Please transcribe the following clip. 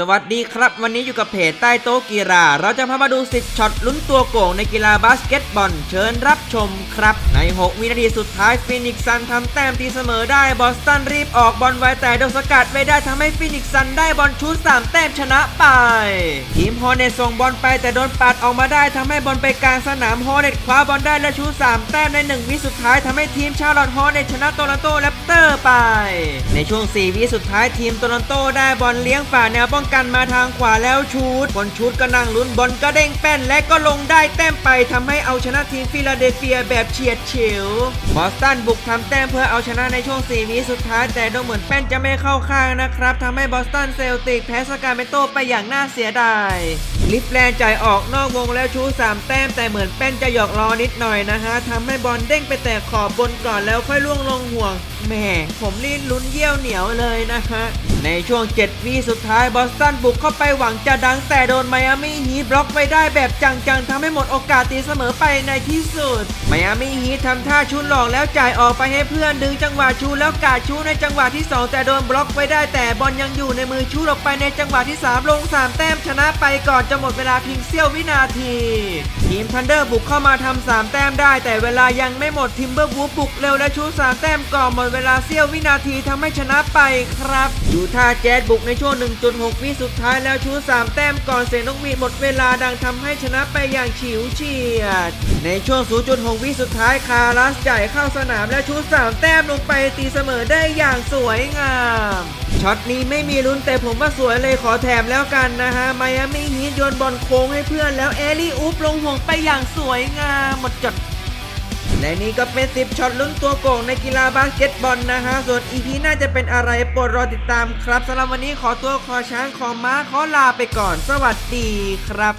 สวัสดีครับ วันนี้อยู่กับเพจใต้โต๊ะกีฬา เราจะพามาดู 10ช็อตลุ้นตัวโก่งในกีฬาบาสเกตบอล เชิญรับชมครับ ใน 6 วินาทีสุดท้ายฟินิกซันทำแต้มตีเสมอได้บอสตันรีบออกบอลไวแต่โดนสกัดไว้ได้ทำให้ฟินิกซันได้บอลชูด3แต้มชนะไป ทีมฮอเนตส่งบอลไปแต่โดนปัดออกมาได้ทำให้บอลไปกลางสนามฮอเนตคว้าบอลได้และชูด3แต้มใน 1 วิสุดท้ายทำให้ทีมชาลอตฮอเนตชนะโตลอนโตแรปเตอร์ไป ในช่วง 4 วิสุดท้ายทีมโตลอนโตได้บอลเลี้ยงฝ่าแนวป้องกันมาทางขวาแล้วชูดบอลชูดก็นั่งลุ้นบอลก็เด้งแป้นและก็ลงได้แต้มไปทำให้เอาชนะทีมฟิลาเดลเฟียแบบเฉียดเฉิวบอสตันบุกทำแต้มเพื่อเอาชนะในช่วง 4 วิสุดท้าย แต่ดูเหมือนแป้นจะไม่เข้าข้างนะครับทำให้บอสตันเซลติกแพ้สกาเมโตไปอย่างน่าเสียดายลิฟแลนจ่ายออกนอกวงแล้วชูสามแต้มแต่เหมือนแป้นจะหยอกล้อนิดหน่อยนะฮะทำให้บอลเด้งไปแตะขอบบนก่อนแล้วค่อยล่วงลงห่วงแหม่ผมนี่ลุ้นเยี่ยวเหนียวเลยนะฮะในช่วง 7 วิสุดท้ายบอสตันบุกเข้าไปหวังจะดังแต่โดนไมอามี่ฮีทบล็อกไว้ได้แบบจังๆทำให้หมดโอกาสตีเสมอไปในที่สุดไมอามี่ฮีททำท่าชุนหลอกแล้วจ่ายออกไปให้เพื่อนดึงจังหวะชูแล้วกาดชูในจังหวะที่ 2 แต่โดนบล็อกไว้ได้แต่บอลยังอยู่ในมือชูออกไปในจังหวะที่ 3 ลง 3 แต้มชนะไปก่อนจะหมดเวลาเพียงเสี้ยววินาทีทีมทันเดอร์บุกเข้ามาทำ3แต้มได้ แต่เวลายังไม่หมดทิมเบอร์วูฟบุกเร็วและชู3แต้มก่อนหมดเวลาเสี้ยววินาทีทำให้ชนะไปครับยูทาแจ๊สบุกในช่วง 1.6 วิสุดท้ายแล้วชู 3 แต้มก่อนเซนกหวีหมดเวลาดังทำให้ชนะไปอย่างฉิวเฉียด ในช่วง 0.6 วิสุดท้ายคารัสจ่ายเข้าสนามและชู 3 แต้มลงไปตีเสมอได้อย่างสวยงามช็อตนี้ไม่มีลุ้นแต่ผมว่าสวยเลยขอแถมแล้วกันนะฮะไมอามี่ฮีทโยนบอลโค้งให้เพื่อนแล้วเอลี่อุปลงห่วงไปอย่างสวยงามหมดจด และนี่ก็เป็น 10ช็อตลุ้นตัวโก่งในกีฬาบาสเกตบอลนะฮะ ส่วนอีพีน่าจะเป็นอะไรโปรดรอติดตามครับสำหรับวันนี้ขอตัวขอช้างขอม้าขอลาไปก่อน สวัสดีครับ